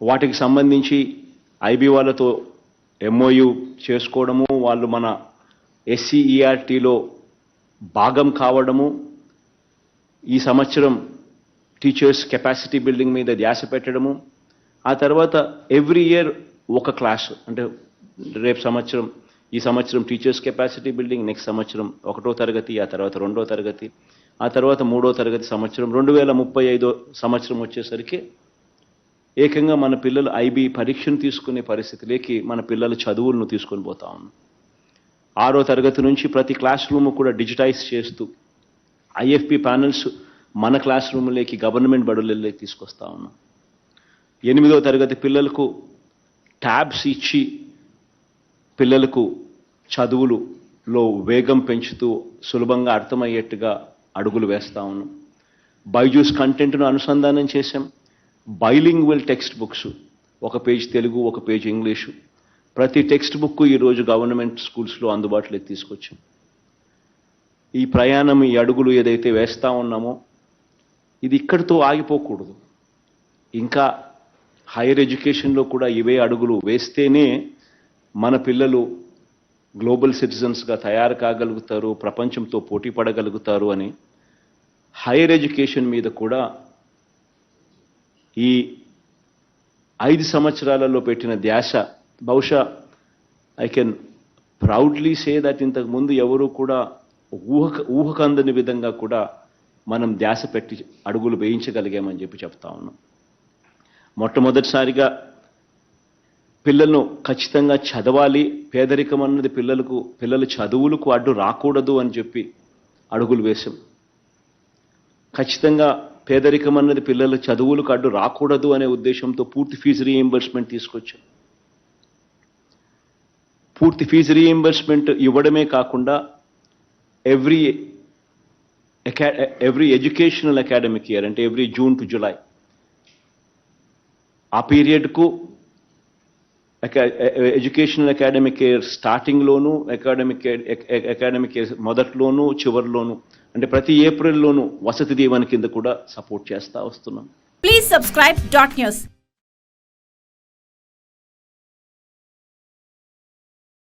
వాటికి సంబంధించి ఐబీ వాళ్ళతో ఎంఓయు చేసుకోవడము వాళ్ళు మన ఎస్సీఈఆర్టీలో భాగం కావడము. ఈ సంవత్సరం టీచర్స్ కెపాసిటీ బిల్డింగ్ మీద ధ్యాస పెట్టడము. ఆ తర్వాత ఎవ్రీ ఇయర్ ఒక క్లాస్ అంటే రేపు సంవత్సరం ఈ సంవత్సరం టీచర్స్ కెపాసిటీ బిల్డింగ్ నెక్స్ట్ సంవత్సరం ఒకటో తరగతి ఆ తర్వాత రెండో తరగతి ఆ తర్వాత మూడో తరగతి సంవత్సరం రెండు వేల ముప్పై ఐదో సంవత్సరం వచ్చేసరికి ఏకంగా మన పిల్లలు ఐబీ పరీక్షను తీసుకునే పరిస్థితిలోకి మన పిల్లల చదువులను తీసుకొని పోతా ఉన్నాం. ఆరో తరగతి నుంచి ప్రతి క్లాస్ రూమ్ కూడా డిజిటైజ్ చేస్తూ ఐఎఫ్పి ప్యానల్స్ మన క్లాస్ రూమ్లోకి గవర్నమెంట్ బడులలోకి తీసుకొస్తా ఉన్నాం. ఎనిమిదో తరగతి పిల్లలకు ట్యాబ్స్ ఇచ్చి పిల్లలకు చదువులులో వేగం పెంచుతూ సులభంగా అర్థమయ్యేట్టుగా అడుగులు వేస్తా ఉన్నాం. బైజూస్ కంటెంట్ను అనుసంధానం చేశాం. బైలింగ్వల్ టెక్స్ట్ బుక్స్ ఒక పేజ్ తెలుగు ఒక పేజ్ ఇంగ్లీషు ప్రతి టెక్స్ట్ బుక్ ఈరోజు గవర్నమెంట్ స్కూల్స్లో అందుబాటులోకి తీసుకొచ్చాం ఈ ప్రయాణం ఈ అడుగులు ఏదైతే వేస్తూ ఉన్నామో ఇది ఇక్కడితో ఆగిపోకూడదు. ఇంకా హైయర్ ఎడ్యుకేషన్లో కూడా ఇవే అడుగులు వేస్తేనే మన పిల్లలు గ్లోబల్ సిటిజన్స్గా తయారు కాగలుగుతారు ప్రపంచంతో పోటీ పడగలుగుతారు అని హైయర్ ఎడ్యుకేషన్ మీద కూడా ఈ ఐదు సంవత్సరాలలో పెట్టిన ధ్యాస బహుశా I can proudly say that ఇంతకు ముందు ఎవరూ కూడా ఊహ ఊహకందని విధంగా కూడా మనం ధ్యాస పెట్టి అడుగులు వేయించగలిగామని చెప్పి చెప్తా ఉన్నాం. మొట్టమొదటిసారిగా పిల్లలను ఖచ్చితంగా చదవాలి. పేదరికం అన్నది పిల్లలకు పిల్లల చదువులకు అడ్డు రాకూడదు అని చెప్పి అడుగులు వేశాం ఖచ్చితంగా పేదరికం అన్నది పిల్లల చదువులకు అడ్డు రాకూడదు అనే ఉద్దేశంతో పూర్తి ఫీజు రీఎంబర్స్మెంట్ తీసుకొచ్చాం. పూర్తి ఫీజు రీఎంబర్స్మెంట్ ఇవ్వడమే కాకుండా every every educational academic year అంటే ఎవ్రీ జూన్ టు జులై ఆ పీరియడ్కు ఎడ్యుకేషనల్ అకాడమిక్ ఇయర్ స్టార్టింగ్లోను అకాడమిక్ అకాడమిక్ ఇయర్ మొదట్లోను చివరిలోనూ అంటే ప్రతి ఏప్రిల్లోనూ వసతి దీవెన కింద కూడా సపోర్ట్ చేస్తూ వస్తున్నాం. Please subscribe dot news